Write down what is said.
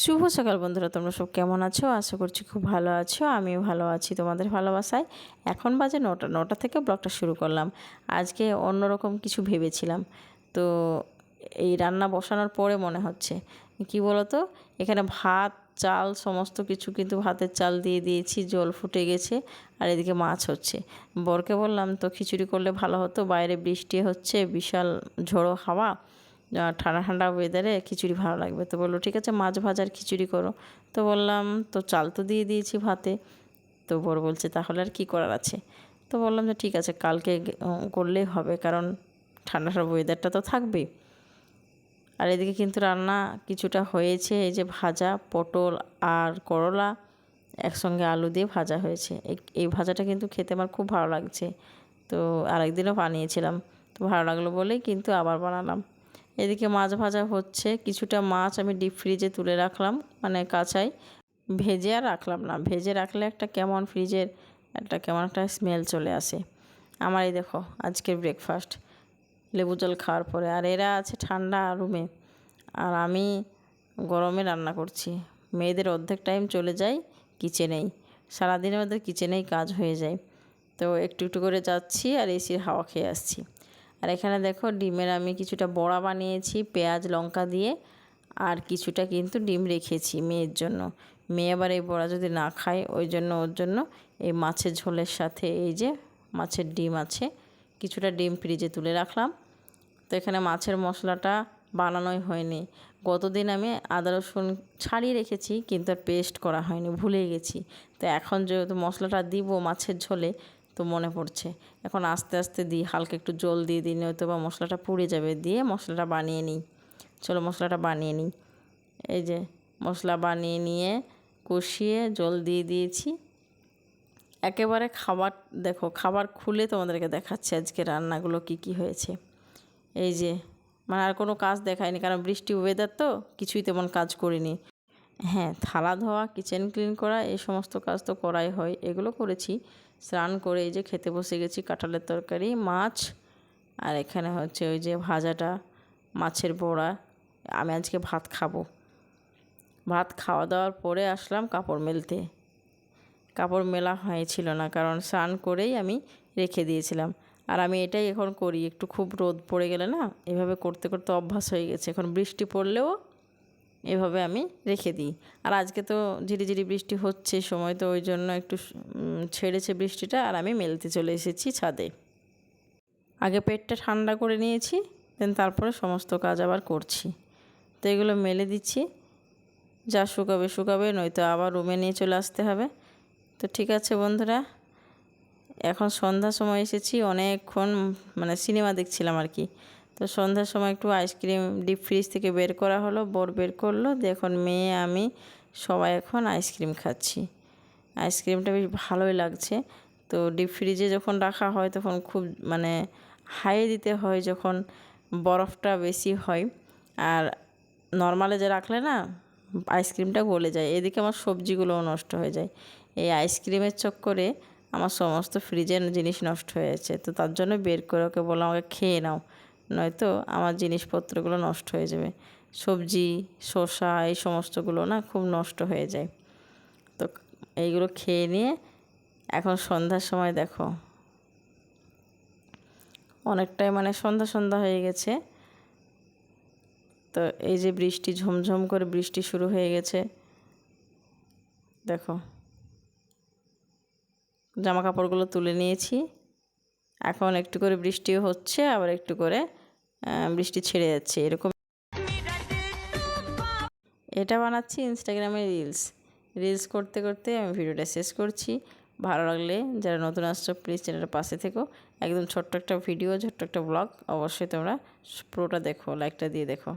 শুভ সকাল বন্ধুরা, তোমরা সব কেমন আছো? আশা করছি খুব ভালো আছো, আমিও ভালো আছি তোমাদের ভালোবাসায়। এখন বাজে নটা নটা থেকে ব্লগটা শুরু করলাম। আজকে অন্যরকম কিছু ভেবেছিলাম। তো এই রান্না বসানোর পরে মনে হচ্ছে, কি বলো তো এখানে ভাত, চাল, সমস্ত কিছু কিন্তু ভাতের চাল দিয়ে দিয়েছি, জল ফুটে গেছে, আর এদিকে মাছ হচ্ছে। বরকে বললাম, তো খিচুড়ি করলে ভালো হতো? বাইরে বৃষ্টি হচ্ছে, বিশাল ঝোড়ো হাওয়া। ঠান্ডা ঠান্ডা ওয়েদারে খিচুড়ি ভালো লাগবে। তো বলল, ঠিক আছে, মাছ ভাজার খিচুড়ি করো। তো বললাম, তো চাল তো দিয়ে দিয়েছি ভাতে। তো বড় বলছে, তাহলে আর কী করার আছে? তো বললাম যে, ঠিক আছে, কালকে করলেই হবে, কারণ ঠান্ডা ঠান্ডা ওয়েদারটা তো থাকবেই। আর এদিকে কিন্তু রান্না কিছুটা হয়েছে, এই যে ভাজা, পটল আর করলা একসঙ্গে আলু দিয়ে ভাজা হয়েছে। এই ভাজাটা কিন্তু খেতে আমার খুব ভালো লাগছে। তো আরেকদিনও বানিয়েছিলাম। তো ভালো লাগল বলেই কিন্তু আবার বানালাম। এদিকে মাছ ভাজা হচ্ছে। কিছুটা মাছ আমি ডিপ ফ্রিজে তুলে রাখলাম মানে কাঁচাই ভেজে আর রাখলাম না। ভেজে রাখলে একটা কেমন ফ্রিজের একটা কেমন একটা স্মেল চলে আসে। আমার এই দেখো, আজকের ব্রেকফাস্ট লেবু জল খাওয়ার পরে। আর এরা আছে ঠান্ডা রুমে আর আমি গরমে রান্না করছি। মেয়েদের অর্ধেক টাইম চলে যায় কিচেনেই সারাদিনের মধ্যে কিচেনেই কাজ হয়ে যায়। তো একটু একটু করে যাচ্ছি আর এসির হাওয়া খেয়ে আসছি। আর এখানে দেখো ডিমের আমি কিছুটা বড়া বানিয়েছি, পেঁয়াজ, লঙ্কা দিয়ে, আর কিছুটা কিন্তু ডিম রেখেছি মেয়ের জন্য। মেয়ে আবার এই বড়া যদি না খায়, ওই জন্য ওর জন্য এই মাছের ঝোলের সাথে এই যে মাছের ডিম আছে, কিছুটা ডিম ফ্রিজে তুলে রাখলাম। তো এখানে মাছের মশলাটা বানানোই হয়নি। গতদিন আমি আদা, রসুন ছাড়িয়ে রেখেছি, কিন্তু আর পেস্ট করা হয়নি, ভুলে গেছি। তো এখন যেহেতু মশলাটা দিব মাছের ঝোলে তো মনে পড়ছে। এখন আস্তে আস্তে দিই, হালকা একটু জল দিয়ে দিই নয়তো বা মশলাটা পুড়ে যাবে দিয়ে মশলাটা বানিয়ে নিই। চলো মশলাটা বানিয়ে নিই। এই যে মশলা বানিয়ে নিয়ে কষিয়ে জল দিয়ে দিয়েছি। একেবারে খাবার, দেখো খাবার খুলে তোমাদেরকে দেখাচ্ছে আজকে রান্নাগুলো কি কি হয়েছে। এই যে মানে আর কোনো কাজ দেখায়নি, কারণ বৃষ্টি ওয়েদার তো, কিছুই তেমন কাজ করিনি। হ্যাঁ থালা ধোয়া কিচেন ক্লিন করা, এই সমস্ত কাজ তো করাই হয়, এগুলো করেছি। স্নান করে এই যে খেতে বসে গেছি কাঁঠালের তরকারি, মাছ, আর এখানে হচ্ছে ওই যে ভাজাটা, মাছের বড়া। আমি আজকে ভাত খাব। ভাত খাওয়া দাওয়ার পরে আসলাম কাপড় মেলতে। কাপড় মেলা হয়েছিল না, কারণ স্নান করেই আমি রেখে দিয়েছিলাম। আর আমি এটাই এখন করি, একটু খুব রোদ পড়ে গেলে না, এভাবে করতে করতে অভ্যাস হয়ে গেছে। এখন বৃষ্টি পড়লেও এভাবে আমি রেখে দিই। আর আজকে তো ঝিরিঝিরি বৃষ্টি হচ্ছে, সময় তো ওই জন্য একটু ছেড়েছে বৃষ্টিটা আর আমি মেলতে চলে এসেছি ছাদে। আগে পেটটা ঠান্ডা করে নিয়েছি, দেন তারপরে সমস্ত কাজ আবার করছি। তো এগুলো মেলে দিচ্ছি, যা শুকাবে শুকাবে, নয়তো আবার রুমে নিয়ে চলে আসতে হবে। তো ঠিক আছে বন্ধুরা, এখন সন্ধ্যার সময় এসেছি, অনেকক্ষণ মানে সিনেমা দেখছিলাম আর কি। তো সন্ধ্যার সময় একটু আইসক্রিম ডিপ ফ্রিজ থেকে বের করা হলো, বর বের করল দিয়ে এখন মেয়ে, আমি সবাই এখন আইসক্রিম খাচ্ছি। আইসক্রিমটা বেশ ভালোই লাগছে। তো ডিপ ফ্রিজে যখন রাখা হয় তখন খুব মানে হাই দিতে হয় যখন বরফটা বেশি হয়। আর নর্মালে যে রাখলে না, আইসক্রিমটা গলে যায়। এদিকে আমার সবজিগুলোও নষ্ট হয়ে যায়। এই আইসক্রিমের চক্করে আমার সমস্ত ফ্রিজের জিনিস নষ্ট হয়ে যাচ্ছে। তো তার জন্য বের করে ওকে বললাম, আমাকে খেয়ে নাও। নয়তো আমার জিনিসপত্রগুলো নষ্ট হয়ে যাবে। সবজি, শসা এই সমস্তগুলো না খুব নষ্ট হয়ে যায়। তো এইগুলো খেয়ে নিয়ে এখন সন্ধ্যার সময় দেখো। অনেকটাই মানে সন্ধ্যা সন্ধ্যা হয়ে গেছে। তো এই যে বৃষ্টি, ঝমঝম করে বৃষ্টি শুরু হয়ে গেছে। দেখো। জামা কাপড়গুলো তুলে নিয়েছি। এখন একটু করে বৃষ্টিও হচ্ছে, আবার একটু করে বৃষ্টি ছেড়ে যাচ্ছে, এরকম। এটা বানাচ্ছি ইনস্টাগ্রামে রিলস রিলস করতে করতে আমি ভিডিওটা শেষ করছি। ভালো লাগলে যারা নতুন আসছো প্লিজ চ্যানেলের পাশে থেকো। একদম ছোট্ট একটা ভিডিও, ছোট্ট একটা ব্লগ অবশ্যই তোমরা পুরোটা দেখো লাইকটা দিয়ে দেখো।